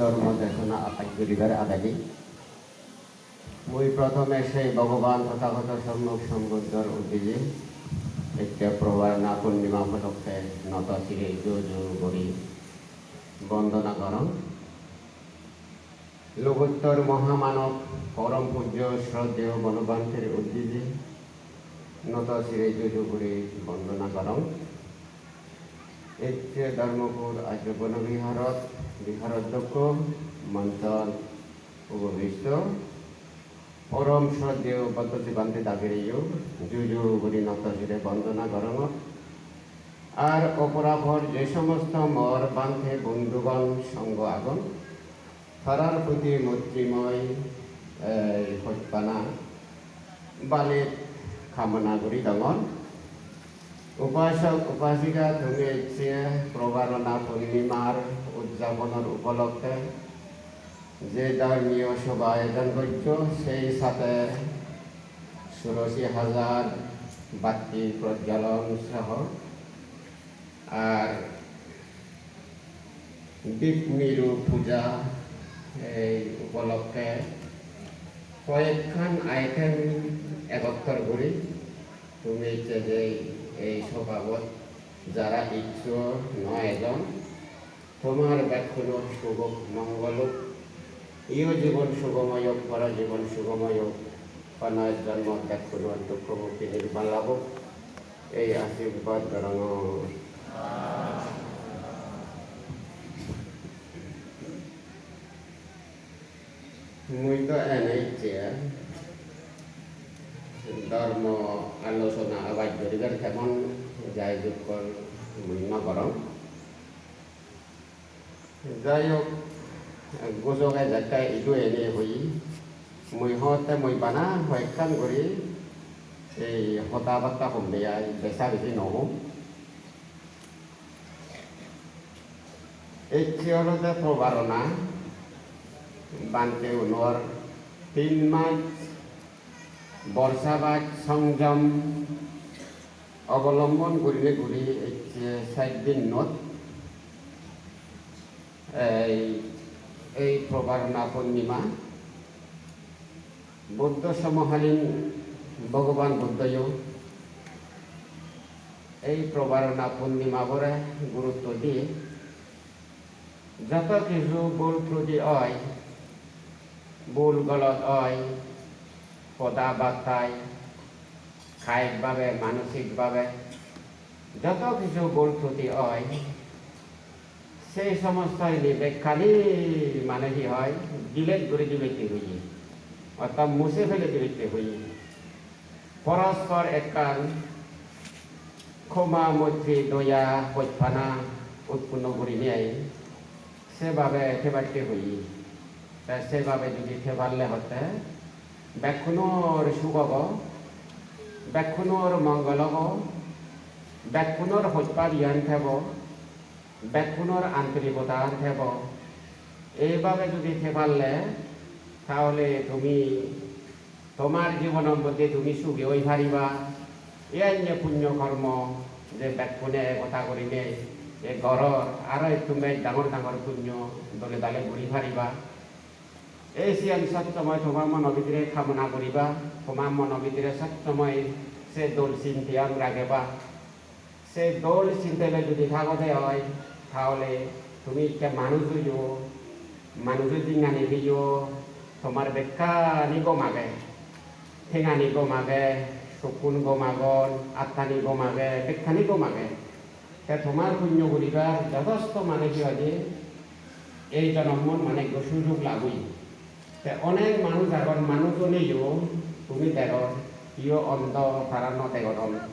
ধর্ম দেখুন আটাইগরিবার আদাগি মুই প্রথমে সেই ভগবান তথাগত সম্মুখ সম্বুদ্ধর উদ্দেশ্যে একটা প্রবারণা পূর্ণিমা উপলক্ষে নত শিরে জো জো করি বন্দনা করম লোকোত্তর মহামানব পরম পূজ্য শ্রদ্ধেয় বনবান্তের উদ্দেশ্যে নত শিরে জো জো করে বন্দনা করম এতে ধর্মপুর আজ বনবিহারত বিহারধ্যক্ষ মন্থন উপবিষ্ট পরম শ্রদ্ধেয় পদ্ধতি বান্ধে দাবিরেও জুজু গুরি নতশিরে বন্দনা গরম আর অপরাভর যে সমস্ত মর বান্ধে বন্ধুগণ সঙ্গ আগন তারার প্রতি মৈত্রীময় হত্যা বালে কামনা করি দমন উপাসক উপাসিকা তুমি প্রবারণা পূর্ণিমার উদযাপনের উপলক্ষে যে ধর্মীয় সভা আয়োজন করছ সেই সাথে ষোলোশি হাজার বাতি প্রজ্বলন সহ আর দীপ মেরু পূজা এই উপলক্ষে কয়েকখান আইটেম একত্তর করি তুমি যে এই স্বভাবত যারা ইচ্ছুক নয় এজন তোমার ব্যাখ্যুল শুভ মঙ্গল ইয় জীবন হোক, পর জীবন হোক, অনয় জন্ম ব্যাখ্যুল দুঃখ মুক্তি নির্মাণ লাভ এই আশীর্বাদ গ্রহণ। মুই তো এনেই ধর্ম আলোচনা আবাজ করিবার কেমন যাই কর মহিমা করম যাই হোক গোজকে যাতে ইটো এনে হই মই হতে মই বানা হয়কান কৰি এই হতা বাৰ্তা সম্বিয়াই বেচা বেছি নহওঁ এই চিৰতে প্ৰবাৰণা বানতে ঊনৰ তিন মাস বৰ্ষাবাদ সংযম অবলম্বন কৰিলে ঘুৰি ষাট দিন নত এই এই প্রবারণা পূর্ণিমা। বুদ্ধ সমকালীন ভগবান বুদ্ধও এই প্রবারণা পূর্ণিমা বরে গুরুত্ব দিয়ে যত কিছু ভুল ত্রুটি হয়, ভুল গলত হয়, কথাবার্তায় কায়িকভাবে মানসিকভাবে যত কিছু ভুল ত্রুটি হয় সেই সমস্ত নিবেখালি মানে কি হয়? ডিলেট করে দিবেতে হই অর্থাৎ মুছে ফেলে দিবেতে হই পরস্পর এককাল ক্ষমা, মৈত্রী, দয়া পৈফানা উৎপন্ন করে নিয়ে সেভাবে খেবারতে হই তা সেভাবে যদি খেবারলে হতে, ব্যাকুণর সুগব, ব্যাকুণর মঙ্গলব ব্যাকুণর হত্যা জ্ঞান থেব। ব্যাকুণর আন্তরিকতা থেব এইভাবে যদি থেপারলে তাহলে তুমি তোমার জীবনের মধ্যে তুমি সুখী হই পারিবা এই যে পুণ্য কর্ম যে ব্যাকুণে কথা করিলে এই ঘৰৰ আৰু তুমি ডাঙৰ ডাঙৰ পুণ্য দলে দালে ঘূৰি পাৰিবা। এই চিয়ান সত্যময় তোমার মন কামনা করিবা তোমার মন ভিতরে সত্যময় সে দোল চিন্তিয়ান রাখেবা সে দোল চিন্তাইলে যদি থাকতে হয়, তাহলে তুমি একটা মানুষ হইও। মানুষের দিঙানি দিও তোমার বেকা নিব মাগে, ঠেঙানি গো মাগে চকুন গো মাগন, আত্মানি গো মাগে বেক্ষানি গো মাগে। তে তোমার পুণ্য করিবার যথেষ্ট মানে কি হয় যে, এই জন্মত মানে সুযোগ লাগুই। তে অনেক মানুষ এখন মানুষজনেও তুমি দেখো, ইয় অন্ত অন্ধ ফারান্ন দেখন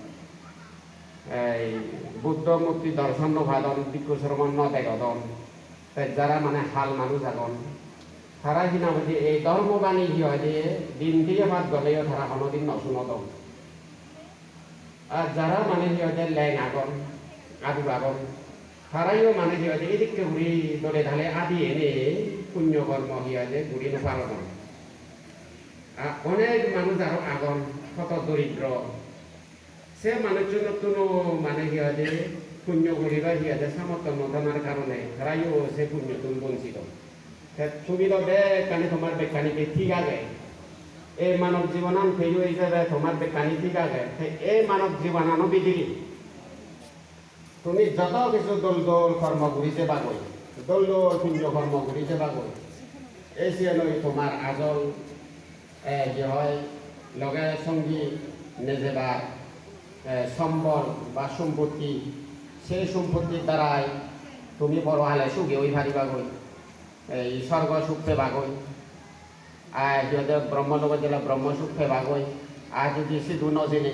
এই বুদ্ধ মূর্তি দর্শন ভাদন শ্রমণ ন দেখন যারা মানে হাল মানুষ এখন তারা কিনা বলছে এই ধর্মবাণী কি হয় যে দিন দিয়ে ভাত গলেও তারা কোনোদিন নশুনত আর যারা মানে কি হয় যে ল্যাং আগন আদু আগন তারাইও মানে হয় যে এদিকে ঘুরি দলে ঢালে আদি এনে পুণ্যকর্ম হিয়াজে গুড়ি পালন অনেক মানুষ আরও আগন, কত দরিদ্র সে মানুষজন কোনো মানে হিয়াজে পুণ্য করিবা হিয়াজে সামর্থ্য নদনার কারণে তারাইও সে পুণ্য তুমি বঞ্চিত। তুমি তো বেকানি তোমার বেকানিকে ঠিক আছে। এই মানব জীবনান ফেরু হিসেবে তোমার বেকানি ঠিক আছে। এই মানব জীবনানো বিধি তুমি যত কিছু দোল দোল কর্ম ঘুরিতে পাগই দোল দোল পুণ্য কর্ম ঘুরিতে পাগই এই সিয়ানই তোমার আজল যে হয়, লগে সঙ্গী নেজেবা সম্বল বা সম্পত্তি, সেই সম্পত্তির দ্বারাই তুমি বড় হালে সুখে ওই ভারিবা গই এই স্বর্গ সুখ পেবা গই আর যদি ব্রহ্মলোক দিলে ব্রহ্ম সুখ পেবা আর যদি সিধু নজিনি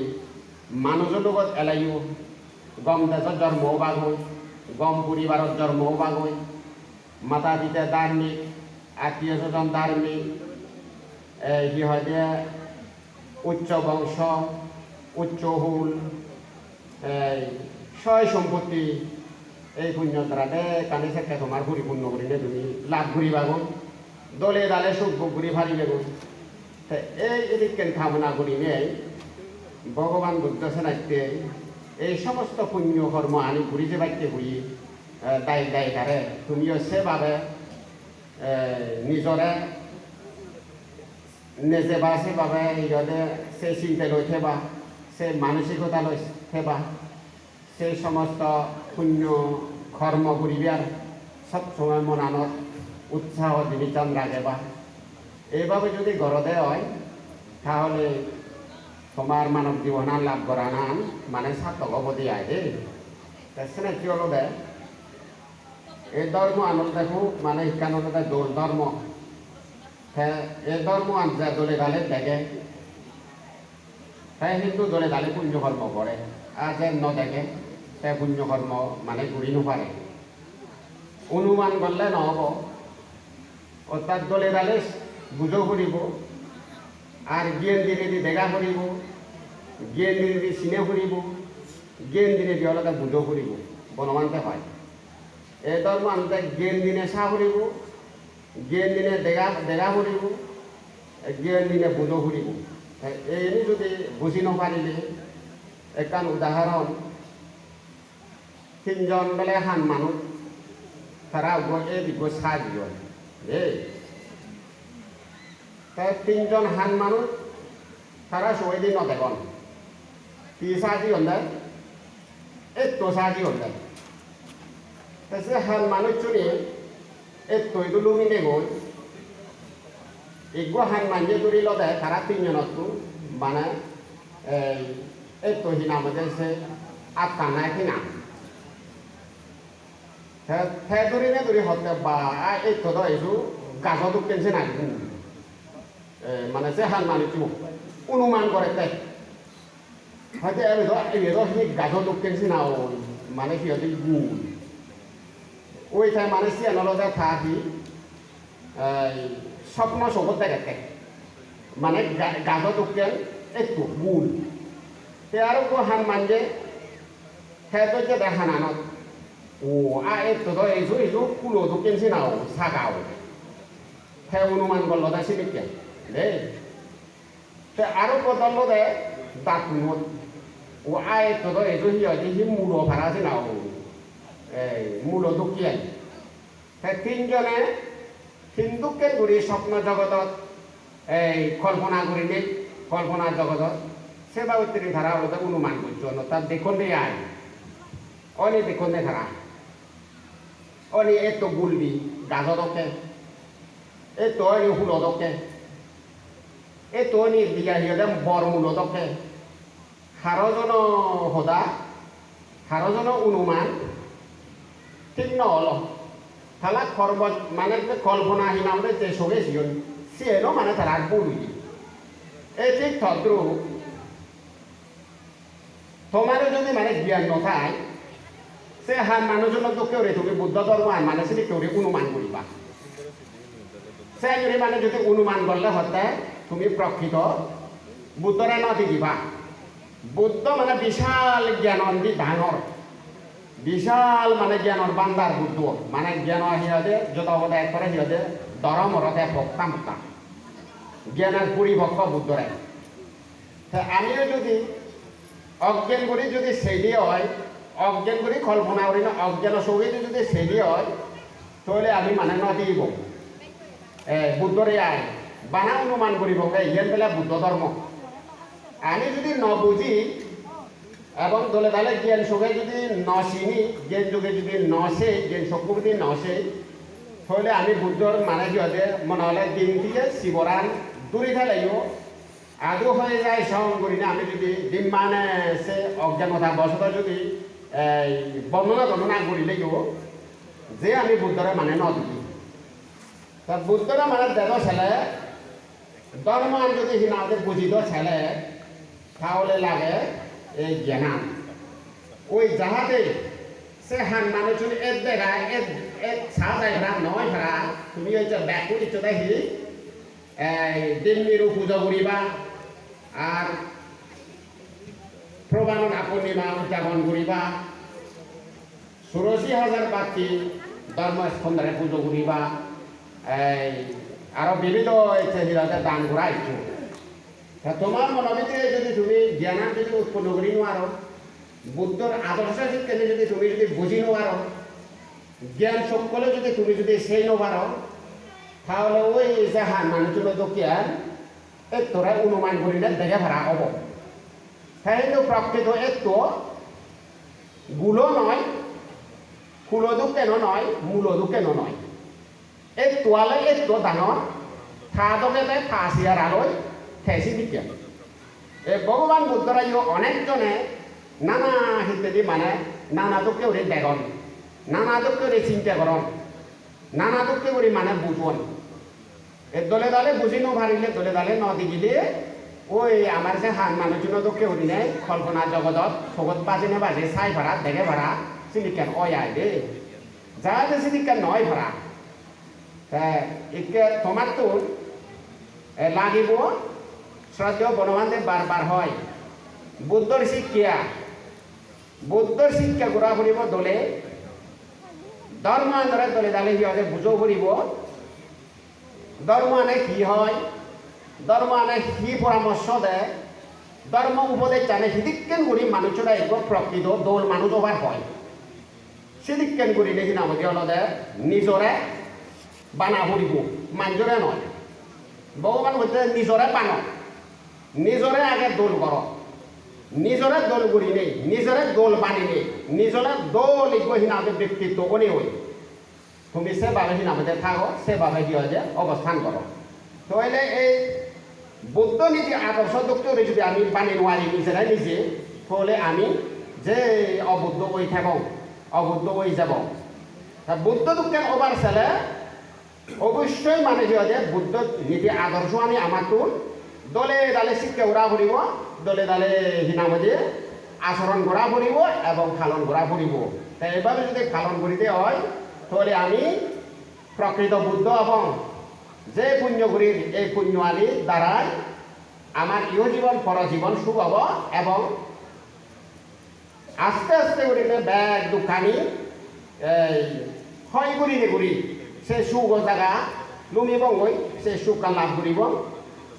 মানুষের লগত এলাইও, গম দেশত জন্মও বাগৈ গম পরিবারত জন্মও বাগৈ মাতা পিতা ধার্মিক আত্মীয় স্বজন ধার্মিক কি হয় যে উচ্চ বংশ উচ্চ হুল। এই সয় সম্পত্তি। এই পুণ্য দ্বারা দে কানে থেকে তোমার পরিপূর্ণ করি নে তুমি। লাভ ঘুরিবা গো দলে দালে সুখ ঘুরি ফারিবে গো তা এই এদিকে কামনা করি নেই ভগবান বুদ্ধ সেনাইতে এই সমস্ত পুণ্য কর্ম আনি ঘুরি যে বাইতে ঘুরি দায় দায় তারে তুমিও সেভাবে নিজরে নিজে বা সেভাবে ইহতে সেই চিন্তা লৈ থেবা। সেই মানসিকতা লৈ থেবা সেই সমস্ত পুণ্য কর্ম করিবার সবসময় মনানত উৎসাহ জিনিসন রাখে বা। এইভাবে যদি গড়দে হয়, তাহলে তোমার মানব জীবন আর লাভ করা নান মানে সার্থক অবধি আয় রে সেনে কি হলো দে? এই ধর্ম আনন্দ দেখো মানে শিক্ষানন্দ দে দোল ধর্ম হ্যাঁ এই ধর্ম আনছে দলে গালে দেখে হ্যাঁ হিন্দু দলে গালে পুণ্য কর্ম করে। আর যে ন দেখে, সে পুণ্য মানে ঘুরি নোপারে অনুমান করলে নহব অর্থাৎ দলে গালে বুঝো করিব। আর জ্ঞান দিনে দি দেখা করিব। জ্ঞান দিনে দি চিনে ফুৰিব জ্ঞান দিনে দি অলপ বুঝো ফুৰিব বনমানতে হয়। এই ধর্ম আনতে দিনে চাহ ফুৰিব জ্ঞান দিনে দেখা দেখা ফুৰিব জ্ঞান দিনে বুঝো ফুৰিব এই যদি বুজি নপাৰিলে, একান উদাহৰণ, তিনজন বেলে হান মানুহ তারা এই বিজ্ঞ সাহায্য দেই তাই তিনজন হান মানুষ তারা সবাই দিন নদেখন কি সাহায্য হলে একটু সাহায্য হলে। তাই সে হান মানুষ চুনি এইটো লুমি নেগল এগো হান মাঞ্জে দূরি লদে তারা তিনজনতো মানে এই একটু হিনা মধ্যে সে আটকা নাই হিনা হে দূরি নে দূরি হতে বা একটু তো এইটো গাছতো কেনছে নাই মানে যে হান মানুষ অনুমান করে তাই হয়তো এবার এবার সেই গাধ দক্ষিণ না মানে সিহঁতে গুণ ওই ঠাই মানে চিয়ানলতে থাকি চকুত দেখে মানে গাধ দক্ষিণ একটু গুণ তে আৰু কো হান মানজে, সেহেঁতৰ যে দেখা নানত, ও, আ একটু তো এইটো এইটো কুলো দক্ষিণ চিনাও চাগাও। সে অনুমান করল তাই চিনিকে দেই। তে আৰু বদল দে দাঁত মত ও আই তো তো এইটো সি হয় সি মূল ভাড়া আছে নাও। এই মূল তে তিনজনে হিন্দুকে ঘুরি স্বপ্ন জগতত, এই কল্পনা নেই কল্পনা জগতত, সেবা উত্তরী ধারা হলো অনুমান করছ তার দেখুন রে আয়। অনি দেখুন রে ধারা। অনি এত গুলবি গাজদকে এই তই হুলদকে এই তই নি দিয়া হিয়াদে বৰমূলতকে হাৰজন সদা হাৰজন অনুমান, ঠিক নহ'ল তালা কর্ম মানে যে কল্পনা হিনা মানে যে সঙ্গে সিয়ন সিয়েনো মানে তারা বলি এই ঠিক তদ্রু তোমারও যদি মানে জ্ঞান নথায় সে হান মানুহজনক তো কেউ রে তুমি বুদ্ধ ধর্ম আন মানে সেটি কেউ রে অনুমান করিবা সে যদি মানে যদি অনুমান করলে হতে, তুমি প্রকৃত বুদ্ধরে নদী দিবা বুদ্ধ মানে বিশাল জ্ঞানন্দি ডাঙর বিশাল মানে জ্ঞানৰ বান্দাৰ বুদ্ধ। মানে জ্ঞানৰ সিহঁতে যত অৱদায় কৰে সিহঁতে দৰমৰতে ভক্তা মুক্তা। জ্ঞানৰ পৰিভক্ত বুদ্ধৰে। আমিও যদি অজ্ঞান কৰি যদি চেলি হয়, অজ্ঞান কৰি কল্পনা কৰি অজ্ঞানৰ চৌকিটো যদি চেলি হয়, তাহলে আমি মানে নদীব বুদ্ধরে আয় বানা অনুমান করিব ইয়েন বেলা বুদ্ধ ধর্ম আমি যদি ন বুঝি এবং দলে দলে জ্ঞান সুখে যদি ন চিনি জ্ঞান যুগে যদি ন সে জ্ঞান চক্ষু যদি ন সে তাহলে আমি বুদ্ধর মানে হতে মনে হলে দিন দিয়ে শিবরান দূরে ফেলাইও। আদৌ হয়ে যায় শ্রবণ করি না, আমি যদি দিন মানে সে অজ্ঞানতা বসত যদি, এই বর্ণনা বর্ণনা করিলেও যে আমি বুদ্ধরে মানে ন দিই তা বুদ্ধরে মানে দেব ছেলে, ধর্ম আমি যদি হিনাদের বুঝিত ছেলে, তাহলে লাগে এই জ্ঞান। ওই যাহাতে সে হান মানুষ এর দেখা এর এর ছা যায় ভরা নয় ভরা তুমি ওই যে ব্যাকুল ইচ্ছ দেখি, এই দিল্লির পুজো করিবা আর প্রবাননা পূর্ণিমা উদযাপন করিবা ষোড়শী হাজার পাখি ধর্মস্কন্ধরে পুজো করিবা এই আরও বিবিধ দান করা ইচ্ছু তা তোমার মনের ভিতরে যদি তুমি জ্ঞান যদি উৎপন্ন করি নোৱাৰো বুদ্ধর আদর্শ শিক্ষাকে যদি তুমি যদি বুঝি নোৱাৰো, জ্ঞান সকলে যদি তুমি যদি সেই নোৱাৰো, তাহলে ওই যে হান মানুষজন দোকিয়ার এই তোরা অনুমান করিলে দেখে ভাড়া হব। হ্যাঁ কিন্তু প্রকৃত একটু গুলো নয় ফুলদু কেন নয় মূলদু কেন নয় এই তোয়ালে একটু ডাঙর থাদকে তাই থাসিয়ার আলোয় ঠেসি দিকে এই ভগবান বুদ্ধরা ইও অনেকজনে নানা হিতেদি মানে নানা দুঃখে ওরে দেখন নানা দুঃখে ওরে চিন্তা করন নানা দুঃখে ওরে মানে বুঝন এ দলে দলে বুঝি ন পারিলে দলে দলে ন দিগিলে ওই আমার যে হান মানুষজন দুঃখে উঠি নেই, কল্পনা জগতত সগত বাজে নে বাজে চাই ভাড়া দেখে ভাড়া চিনিকেন অয় আয় দে। যা যে চিনিকেন নয় ভাড়া তা একে তোমার তো লাগিব শ্রদ্ধেয় বনবান্ধে বারবার হয়। বুদ্ধর শিক্ষা। বুদ্ধর শিক্ষা ঘোরা ফুরিব দলে। ধর্ম আন্দোলন দলে দালে সিহঁতে বুজো ফুরিব ধর্ম আনে কি হয়? ধর্ম আনে কি পরামর্শ দেয় ধর্ম উপদেশ জানে। সিদিকেন করি মানুষরা এগুলো প্রকৃত দোল মানুষ ওভার হয়। সিদিকেন করি দেখি নামকে হলদে নিজরে বানা ফুরিব মানুষরে নয় ভগবান হচ্ছে নিজরে পান নিজরে আগে দোল কর। নিজরে দোল করি নেই, নিজরে দোল বানি নেই, নিজরে দোল ইগো হিনাতে ব্যক্তিত্ব অনে হই তুমি সেভাবে হিনামতে থাকো সেভাবে কি হয় যে অবস্থান করো। তাহলে এই বুদ্ধ নীতি আদর্শ দপ্তরে যদি আমি বানি নোৱাৰি নিজেরাই নিজে, তাহলে আমি যে অবুদ্ধ হয়ে থাকো, অবুদ্ধ হয়ে যাব। বুদ্ধ দুঃখের ওবার ছেলে অবশ্যই মানে কি হয় যে বুদ্ধ নীতি আদর্শ আমি আমার দলে দালে শিক্ষা উড়া ফুরিব দলে দালে হিনামতে আচরণ করা ফুরিব এবং করা ফুরিব তাই এভাবে যদি পালন করিতে হয়, তাহলে আমি প্রকৃত বুদ্ধ এবং যে পুণ্যগুরির এই পুণ্য আদি দ্বারাই আমার ইহ জীবন পরজীবন সুখ হব এবং আস্তে আস্তে করিলে ব্যাগ দোকানি এই করিলে করি, সে সুখ জায়গা গই সে সুখ লাভ করিব।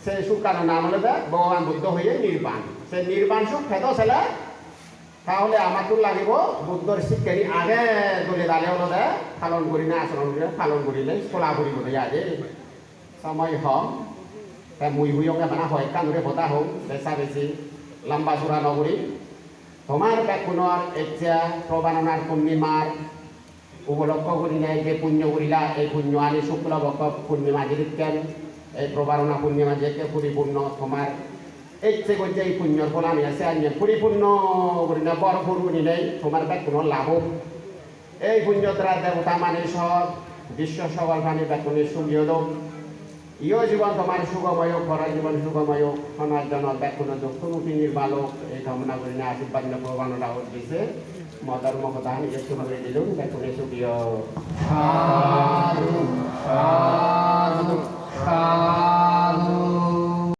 সে সুখ কারণ নাম হলে ভগবান বুদ্ধ হয়ে নির্বাণ। সে নির্বাণ সুখ খেত ছেলে, তাহলে আমার তো লাগিব বুদ্ধর শিক্ষারি আগে দলে দালে হলে পালন করি না আচরণ করে পালন করিলে চলা দেয় আগে। সময় হম তা মুই হুইয়কে মানে হয় কানুরে বতা হোক বেচা বেশি লম্বা চূড়া নগরী তোমার বেকুণর এতিয়া প্ৰবাননাৰ পূৰ্ণিমাৰ উপলক্ষ কৰিলে যে পুণ্য কৰিলা, এই পুণ্য আনি শুক্ল বক পূৰ্ণিমা যিকেন এই প্ৰবাৰণা পূৰ্ণিমা যেকে পৰিপূৰ্ণ তোমাৰ এই যে কৈছে এই পুণ্যৰ ফল আমি আছে আনি পৰিপূৰ্ণ কৰিলে বৰ সৰু নিলেই তোমাৰ বেকুণৰ লাভ এই পুণ্য দ্বারা দেবতা মানে সব বিশ্ব সকল প্রাণী বেকুণে সুগীয় দম ইয় জীবন তোমার সুগময় খরা জীবন সুগময় সোনার জন দুঃখ মুক্তি নির্বালক এই কামনা করি না, আশীর্বাদ প্রবানটা দিছে। মদর মহতা নিজে শুভ করে দিলুম বেকুণে সুগীয় সাধু সাধু সাধু